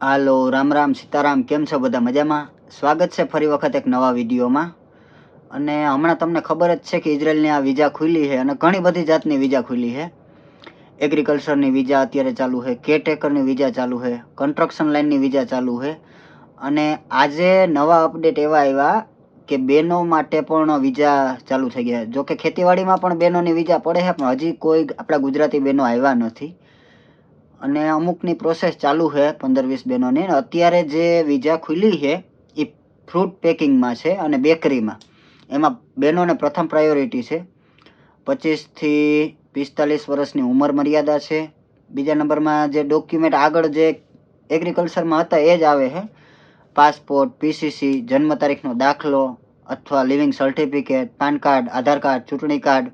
હાલો, રામ રામ, સીતારામ, કેમ છો બધા મજામાં? સ્વાગત છે ફરી વખત એક નવા વિડીયોમાં. અને હમણાં તમને ખબર જ છે કે ઇઝરાયલની આ વિઝા ખુલી છે અને ઘણી બધી જાતની વિઝા ખુલી છે. એગ્રીકલ્ચરની વિઝા અત્યારે ચાલુ છે કેટેકરની વિઝા ચાલુ છે, કન્સ્ટ્રક્શન લાઇનની વિઝા ચાલુ છે. અને આજે નવા અપડેટ એવા આવ્યા કે બહેનો માટે પણ વિઝા ચાલુ થઈ ગયા જો કે ખેતીવાડીમાં પણ બહેનોની વિઝા પડે છે, પણ હજી કોઈ આપણા ગુજરાતી બહેનો આવ્યા નથી. અને અમુકની પ્રોસેસ ચાલુ છે પંદર વીસ બહેનોની. અત્યારે જે વિઝા ખુલી છે, એ ફ્રૂટ પેકિંગમાં છે અને બેકરીમાં એમાં બહેનોને પ્રથમ પ્રાયોરિટી છે. પચીસથી પિસ્તાલીસ વર્ષની ઉંમર મર્યાદા છે. બીજા નંબરમાં જે ડોક્યુમેન્ટ આગળ જે એગ્રીકલ્ચરમાં હતા, એ જ આવે છે. પાસપોર્ટ પીસીસી જન્મ તારીખનો દાખલો અથવા living certificate PAN card, Aadhaar card, ચૂંટણી કાર્ડ.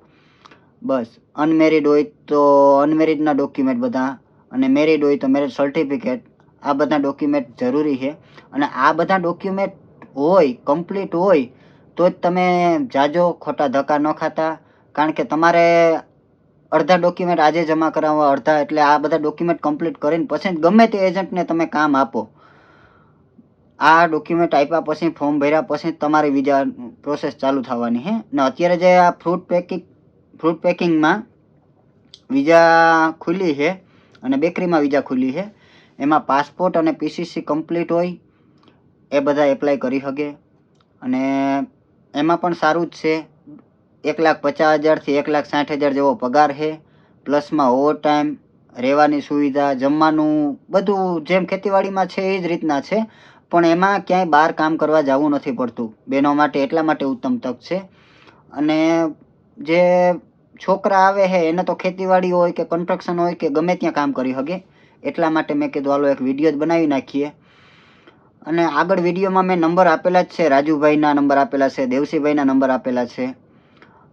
બસ અનમેરિડ હોય તો અનમેરિડના ડોક્યુમેન્ટ બધા અને મેરિડ હોય તો મેરેજ સર્ટિફિકેટ આ બધા ડોક્યુમેન્ટ જરૂરી છે. અને આ બધા ડોક્યુમેન્ટ હોય કમ્પ્લીટ હોય, તો જ તમે જાજો, ખોટા ધક્કા ન ખાતા. કારણ કે તમારે અડધા ડોક્યુમેન્ટ આજે જમા કરાવવા, અડધા એટલે આ બધા ડોક્યુમેન્ટ કમ્પ્લીટ કરીને પછી ગમે તે એજન્ટને તમે કામ આપો. આ ડોક્યુમેન્ટ આપ્યા પછી ફોર્મ ભર્યા પછી તમારી બીજા પ્રોસેસ ચાલુ થવાની છે ને અત્યારે જે આ ફ્રૂટ પેકિંગ ફ્રૂટ પેકિંગમાં વિઝા ખુલી છે અને બેકરીમાં વિઝા ખુલી છે. એમાં પાસપોર્ટ અને પીસીસી કમ્પ્લીટ હોય, એ બધા એપ્લાય કરી શકે. અને એમાં પણ સારું જ છે. એક લાખ પચાસ હજારથી એક લાખ સાઠ હજાર જેવો પગાર છે. પ્લસમાં ઓવર ટાઈમ રહેવાની સુવિધા, જમવાનું, બધું જેમ ખેતીવાડીમાં છે એ જ રીતના છે. પણ એમાં ક્યાંય બહાર કામ કરવા જવું નથી પડતું. બહેનો માટે એટલા માટે ઉત્તમ તક છે. અને જે છોકરા આવે છે એને તો ખેતીવાડી હોય કે કન્સ્ટ્રક્શન હોય કે ગમે ત્યાં કામ કરી શકે એટલા માટે મેં કીધું, હાલો, એક વીડિયો જ બનાવી નાખીએ. અને આગળ વિડીયોમાં મેં નંબર આપેલા જ છે, રાજુભાઈના નંબર આપેલા છે, દેવસીભાઈના નંબર આપેલા છે.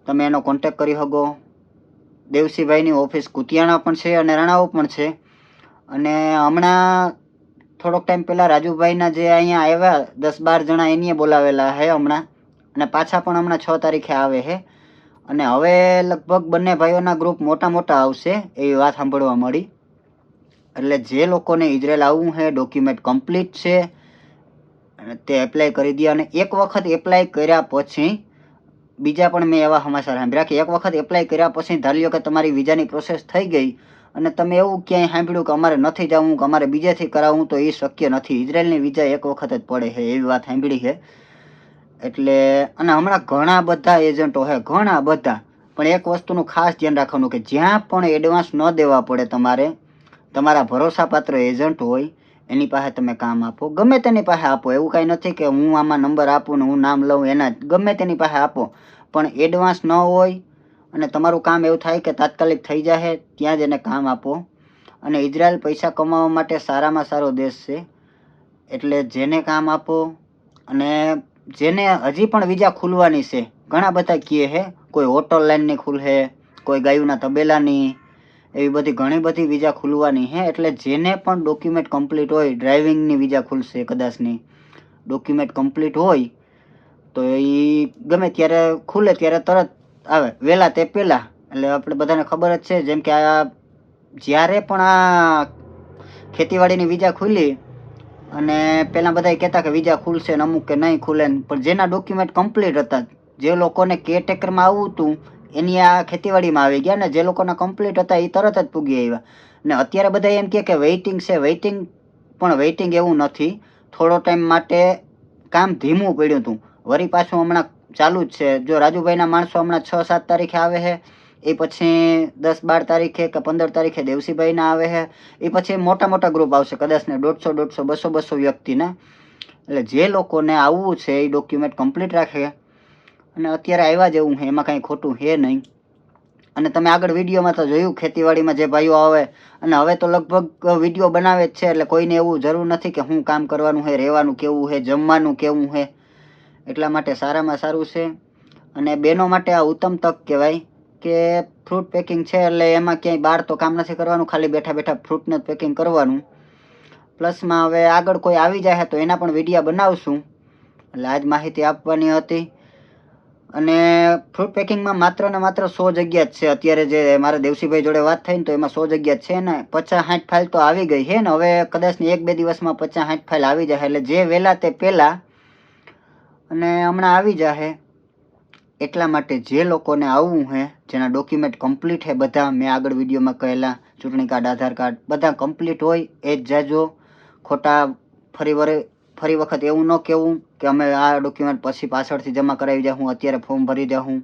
તમે એનો કોન્ટેક કરી શકો દેવસીભાઈની ઓફિસ કુતિયાણા પણ છે અને રણાવો પણ છે. અને હમણાં થોડોક ટાઈમ પહેલાં રાજુભાઈના જે અહીંયા આવ્યા, દસ બાર જણા એનીએ બોલાવેલા છે હમણાં. અને પાછા પણ હમણાં છ તારીખે આવે છે અને હવે લગભગ બંને ભાઈઓના ગ્રુપ મોટા મોટા આવશે એવી વાત સાંભળવા મળી. એટલે જે લોકોને ઇઝરાયલ આવવું છે ડોક્યુમેન્ટ કમ્પ્લીટ છે તે એપ્લાય કરી દે. અને એક વખત એપ્લાય કર્યા પછી, બીજા પણ મેં એવા સમાચાર સાંભળ્યા કે એક વખત એપ્લાય કર્યા પછી ધારી લો કે તમારી વિઝાની પ્રોસેસ થઈ ગઈ અને તમે એવું ક્યાંય સાંભળ્યું કે અમારે નથી જવું, કે અમારે બીજેથી કરાવવું, તો એ શક્ય નથી. ઇઝરાયલની વિઝા એક વખત જ પડે છે, એવી વાત સાંભળી છે. એટલે, અને હમણાં ઘણા બધા એજન્ટો છે ઘણા બધા. પણ એક વસ્તુનું ખાસ ધ્યાન રાખવાનું કે જ્યાં પણ એડવાન્સ ન દેવા પડે તમારે, તમારા ભરોસાપાત્ર એજન્ટ હોય, એની પાસે તમે કામ આપો. ગમે તેની પાસે આપો, એવું કાંઈ નથી કે હું આમાં નંબર આપું ને હું નામ લઉં એના ગમે તેની પાસે આપો. પણ એડવાન્સ ન હોય, અને તમારું કામ એવું થાય કે તાત્કાલિક થઈ જાય ત્યાં જ એને કામ આપો. અને ઇઝરાયલ પૈસા કમાવા માટે સારામાં સારો દેશ છે. એટલે જેને કામ આપો, અને જેને હજી પણ વિઝા ખુલવાની છે. ઘણા બધા કહે છે, કોઈ હોટલ લાઇનની ખુલશે કોઈ ગાયુના તબેલાની, એવી બધી ઘણી બધી વિઝા ખુલવાની છે. એટલે જેને પણ ડોક્યુમેન્ટ કમ્પ્લીટ હોય, ડ્રાઇવિંગની વિઝા ખુલશે કદાચની. ડોક્યુમેન્ટ કમ્પ્લીટ હોય, તો એ ગમે ત્યારે ખુલે, ત્યારે તરત આવે. વહેલા તે પહેલાં. એટલે આપણે બધાને ખબર જ છે, જેમ કે આ જ્યારે પણ આ ખેતીવાડીની વિઝા ખુલી અને પહેલાં બધા કહેતા કે વિઝા ખુલશે ને અમુક કે નહીં ખુલે પણ જેના ડોક્યુમેન્ટ કમ્પ્લીટ હતા, જે લોકોને કેરટેકરમાં આવવું હતું, એની આ ખેતીવાડીમાં આવી ગયા ને, જે લોકોના કમ્પ્લીટ હતા એ તરત જ પૂગી આવ્યા. ને અત્યારે બધા એમ કહે કે વેઇટિંગ છે વેઇટિંગ પણ વેઇટિંગ એવું નથી. થોડો ટાઈમ માટે કામ ધીમું પડ્યું હતું. વરી પાછું હમણાં ચાલુ જ છે. જો રાજુભાઈના માણસો હમણાં છ સાત તારીખે આવે છે એ પછી દસ બાર તારીખે કે પંદર તારીખે દેવસીભાઈના આવે છે એ પછી મોટા મોટા ગ્રુપ આવશે, કદાચ ને દોઢસો દોઢસો, બસો બસો વ્યક્તિના એટલે જે લોકોને આવવું છે એ ડોક્યુમેન્ટ કમ્પ્લીટ રાખે. અને અત્યારે આવ્યા જેવું છે, એમાં કાંઈ ખોટું છે નહીં. અને તમે આગળ વિડીયોમાં તો જોયું, ખેતીવાડીમાં જે ભાઈઓ આવે, અને હવે તો લગભગ વીડિયો બનાવે જ છે, એટલે કોઈને એવું જરૂર નથી કે હું કામ કરવાનું છે, રહેવાનું કેવું છે, જમવાનું કેવું છે. એટલા માટે સારામાં સારું છે. અને બહેનો માટે આ ઉત્તમ તક કહેવાય. કે ફ્રૂટ પેકિંગ છે એટલે એમાં ક્યાંય બહાર તો કામ નથી કરવાનું, ખાલી બેઠા બેઠા ફ્રૂટનું જ પેકિંગ કરવાનું. પ્લસમાં હવે આગળ કોઈ આવી જાય તો એના પણ વિડીયા બનાવશું. એટલે આજ માહિતી આપવાની હતી. અને ફ્રૂટ પેકિંગમાં માત્ર ને માત્ર સો જગ્યા જ છે. અત્યારે જે મારા દેવસીભાઈ જોડે વાત થઈ ને તો એમાં સો જગ્યા છે ને, પચાસ સાઠ ફાઇલ તો આવી ગઈ છે ને, હવે કદાચ ને એક બે દિવસમાં પચાસ સાઠ ફાઇલ આવી જાય એટલે જે વહેલા તે પહેલાં અને હમણાં આવી જશે એટલા માટે જે લોકોને આવવું છે જેના ડોક્યુમેન્ટ કમ્પ્લીટ છે બધા, મેં આગળ વિડીયોમાં કહેલા, ચૂંટણી કાર્ડ, આધાર કાર્ડ, બધા કમ્પ્લીટ હોય, એ જ જાજો. ખોટા ફરી વરે, ફરી વખત એવું ન કહેવું કે અમે આ ડોક્યુમેન્ટ પછી પાછળથી જમા કરાવી જાઉં અત્યારે ફોર્મ ભરી જાઉં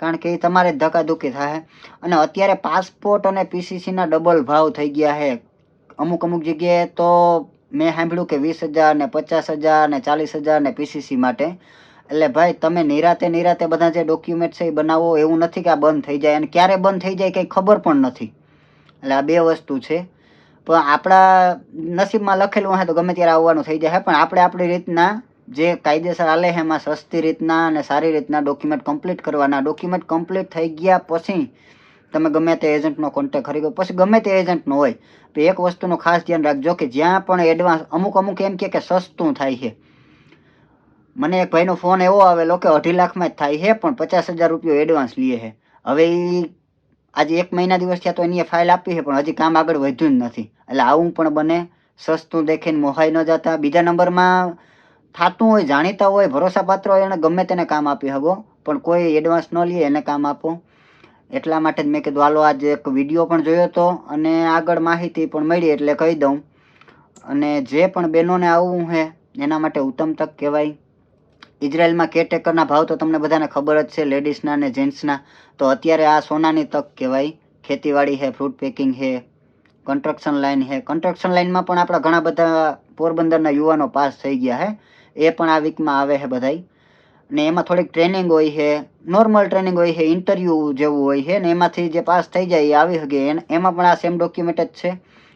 કારણ કે એ તમારે જ ધક્કાધુક્કી થાય. અને અત્યારે પાસપોર્ટ અને પીસીસીના ડબલ ભાવ થઈ ગયા છે અમુક અમુક જગ્યાએ તો મેં સાંભળ્યું કે વીસ હજાર ને પચાસ હજાર ને ચાલીસ હજાર ને પીસીસી માટે. એટલે ભાઈ, તમે નિરાતે નિરાતે બધા જે ડોક્યુમેન્ટ છે એ બનાવો, એવું નથી કે આ બંધ થઈ જાય. અને ક્યારે બંધ થઈ જાય કંઈ ખબર પણ નથી. એટલે આ બે વસ્તુ છે. પણ આપણા નસીબમાં લખેલું હે તો ગમે ત્યારે આવવાનું થઈ જાય. પણ આપણે આપણી રીતના જે કાયદેસર આલે છે, એમાં સસ્તી રીતના અને સારી રીતના ડોક્યુમેન્ટ કમ્પ્લીટ કરવાના. ડોક્યુમેન્ટ કમ્પ્લીટ થઈ ગયા પછી તમે ગમે તે એજન્ટનો કોન્ટેક્ટ કરી ગયો પછી ગમે તે એજન્ટનો હોય. તો એક વસ્તુનું ખાસ ધ્યાન રાખજો કે જ્યાં પણ એડવાન્સ અમુક અમુક એમ કે સસ્તું થાય છે. મને એક ભાઈનો ફોન એવો આવેલો કે અઢી લાખમાં જ થાય છે પણ પચાસ હજાર રૂપિયો એડવાન્સ લે છે હવે એ આજે એક મહિના દિવસ થયા તો એની ફાઇલ આપી છે પણ હજી કામ આગળ વધ્યું જ નથી. એટલે આવું પણ બને, સસ્તું દેખીને મોહાઈ ન જતા. બીજા નંબરમાં થતું હોય, જાણીતા હોય, ભરોસાપાત્ર હોય, એને ગમે તેને કામ આપી શકો. પણ કોઈ એડવાન્સ ન લે, એને કામ આપો. એટલા માટે જ મેં કીધું, હાલો, આજે એક વીડિયો પણ જોયો હતો અને આગળ માહિતી પણ મળી એટલે કહી દઉં. અને જે પણ બહેનોને આવવું છે એના માટે ઉત્તમ તક કહેવાય. ઇઝરાયલમાં કેટેકરના ભાવ તો તમને બધાને ખબર જ છે, લેડીઝના અને જેન્ટ્સના. તો અત્યારે આ સોનાની તક કહેવાય. ખેતીવાડી છે ફ્રૂટ પેકિંગ છે કન્સ્ટ્રક્શન લાઇન છે કન્સ્ટ્રક્શન લાઇનમાં પણ આપણા ઘણા બધા પોરબંદરના યુવાનો પાસ થઈ ગયા છે એ પણ આ વીકમાં આવે છે બધાય. ને એમાં થોડીક ટ્રેનિંગ હોય છે નોર્મલ ટ્રેનિંગ હોય છે ઇન્ટરવ્યૂ જેવું હોય છે ને એમાંથી જે પાસ થઈ જાય એ આવી શકે એમાં પણ આ સેમ ડોક્યુમેન્ટ જ છે.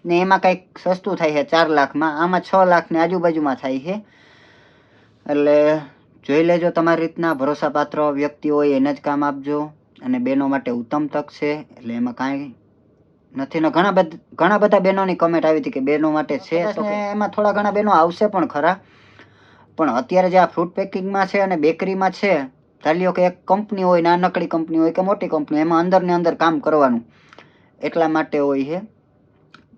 ને એમાં કંઈક સસ્તું થાય છે ચાર લાખમાં. આમાં છ લાખની આજુબાજુમાં થાય છે એટલે જોઈ લેજો તમારી રીતના. ભરોસાપાત્ર વ્યક્તિ હોય એને જ કામ આપજો. અને બહેનો માટે ઉત્તમ તક છે. એટલે એમાં કાંઈ નથી. ને ઘણા બધા ઘણા બધા બહેનોની કમેન્ટ આવી હતી કે બહેનો માટે છે તો એમાં થોડા ઘણા બહેનો આવશે પણ ખરા. પણ અત્યારે જે આ ફ્રૂટ પેકિંગમાં છે અને બેકરીમાં છે ધાર્યો કે એક કંપની હોય નાનકડી કંપની હોય કે મોટી કંપની એમાં અંદર ને અંદર કામ કરવાનું. એટલા માટે હોય છે.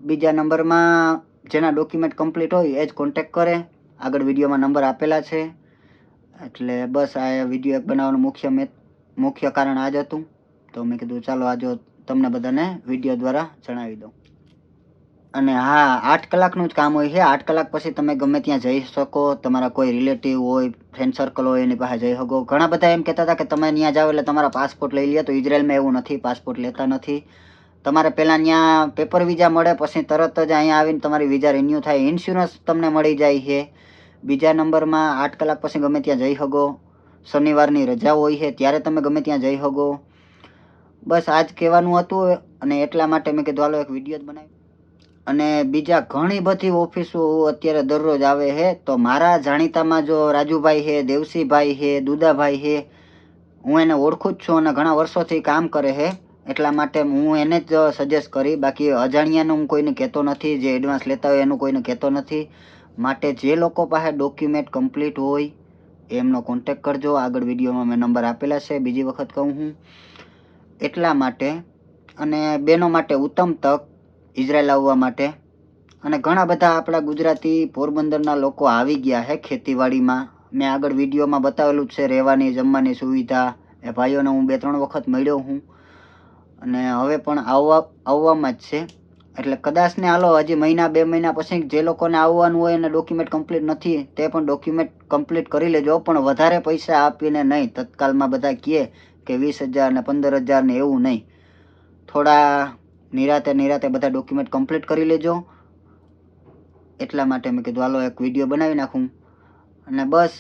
બીજા નંબરમાં જેના ડોક્યુમેન્ટ કમ્પ્લીટ હોય એ જ કોન્ટેક કરે. આગળ વિડીયોમાં નંબર આપેલા છે. એટલે બસ આ વીડિયો એક બનાવવાનું મુખ્ય મેં મુખ્ય કારણ આ જ હતું. તો મેં કીધું, ચાલો આજે તમને બધાને વીડિયો દ્વારા જણાવી દઉં. અને હા, આઠ કલાકનું જ કામ હોય છે. આઠ કલાક પછી તમે ગમે ત્યાં જઈ શકો. તમારા કોઈ રિલેટિવ હોય ફ્રેન્ડ સર્કલ હોય, એની પાસે જઈ શકો. ઘણા બધા એમ કહેતા હતા કે તમે ત્યાં જાઓ એટલે તમારા પાસપોર્ટ લઈ લે તો ઇઝરાયલમાં એવું નથી પાસપોર્ટ લેતા નથી. તમારે પહેલાં ત્યાં પેપર વિઝા મળે, પછી તરત જ અહીંયા આવીને તમારી વિઝા રિન્યૂ થાય. ઇન્સ્યોરન્સ તમને મળી જાય છે. બીજા નંબરમાં આઠ કલાક પછી ગમે ત્યાં જઈ શકો. શનિવારની રજા હોય છે, ત્યારે તમે ગમે ત્યાં જઈ શકો. બસ આ જ કહેવાનું હતું અને એટલા માટે મેં કીધું, હાલો, એક વીડિયો જ બનાવી. અને બીજા ઘણી બધી ઓફિસો અત્યારે દરરોજ આવે છે, તો મારા જાણીતામાં જો રાજુભાઈ છે, દેવસીભાઈ છે, દુદાભાઈ છે, હું એને ઓળખું જ છું અને ઘણા વર્ષોથી કામ કરે છે, એટલા માટે હું એને જ સજેસ્ટ કરી. બાકી અજાણ્યાનું હું કોઈને કહેતો નથી, જે એડવાન્સ લેતા હોય એનું કોઈને કહેતો નથી. માટે જે લોકો પાસે ડોક્યુમેન્ટ કમ્પ્લીટ હોય, એમનો કોન્ટેક કરજો. આગળ વિડીયોમાં મેં નંબર આપેલા છે. બીજી વખત કહું હું. એટલા માટે અને બહેનો માટે ઉત્તમ તક ઇઝરાયલ આવવા માટે. અને ઘણા બધા આપણા ગુજરાતી પોરબંદરના લોકો આવી ગયા છે ખેતીવાડીમાં. મેં આગળ વિડીયોમાં બતાવેલું જ છે, રહેવાની, જમવાની સુવિધા. એ ભાઈઓને હું બે ત્રણ વખત મળ્યો હું. અને હવે પણ આવવા, આવવામાં જ છે. એટલે કદાચ ને હાલો, હજી મહિના, બે મહિના પછી જે લોકોને આવવાનું હોય અને ડોક્યુમેન્ટ કમ્પ્લીટ નથી, તે પણ ડોક્યુમેન્ટ કમ્પ્લીટ કરી લેજો, પણ વધારે પૈસા આપીને નહીં. તત્કાલમાં બધા કહે કે વીસ હજાર ને પંદર હજાર ને એવું નહીં. થોડા નિરાતે નિરાતે બધા ડોક્યુમેન્ટ કમ્પ્લીટ કરી લેજો. એટલા માટે મેં કીધું, હાલો, એક વીડિયો બનાવી નાખું. અને બસ,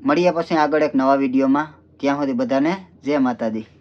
મળીએ પછી આગળ એક નવા વિડીયોમાં ત્યાં સુધી બધાને જય માતાજી.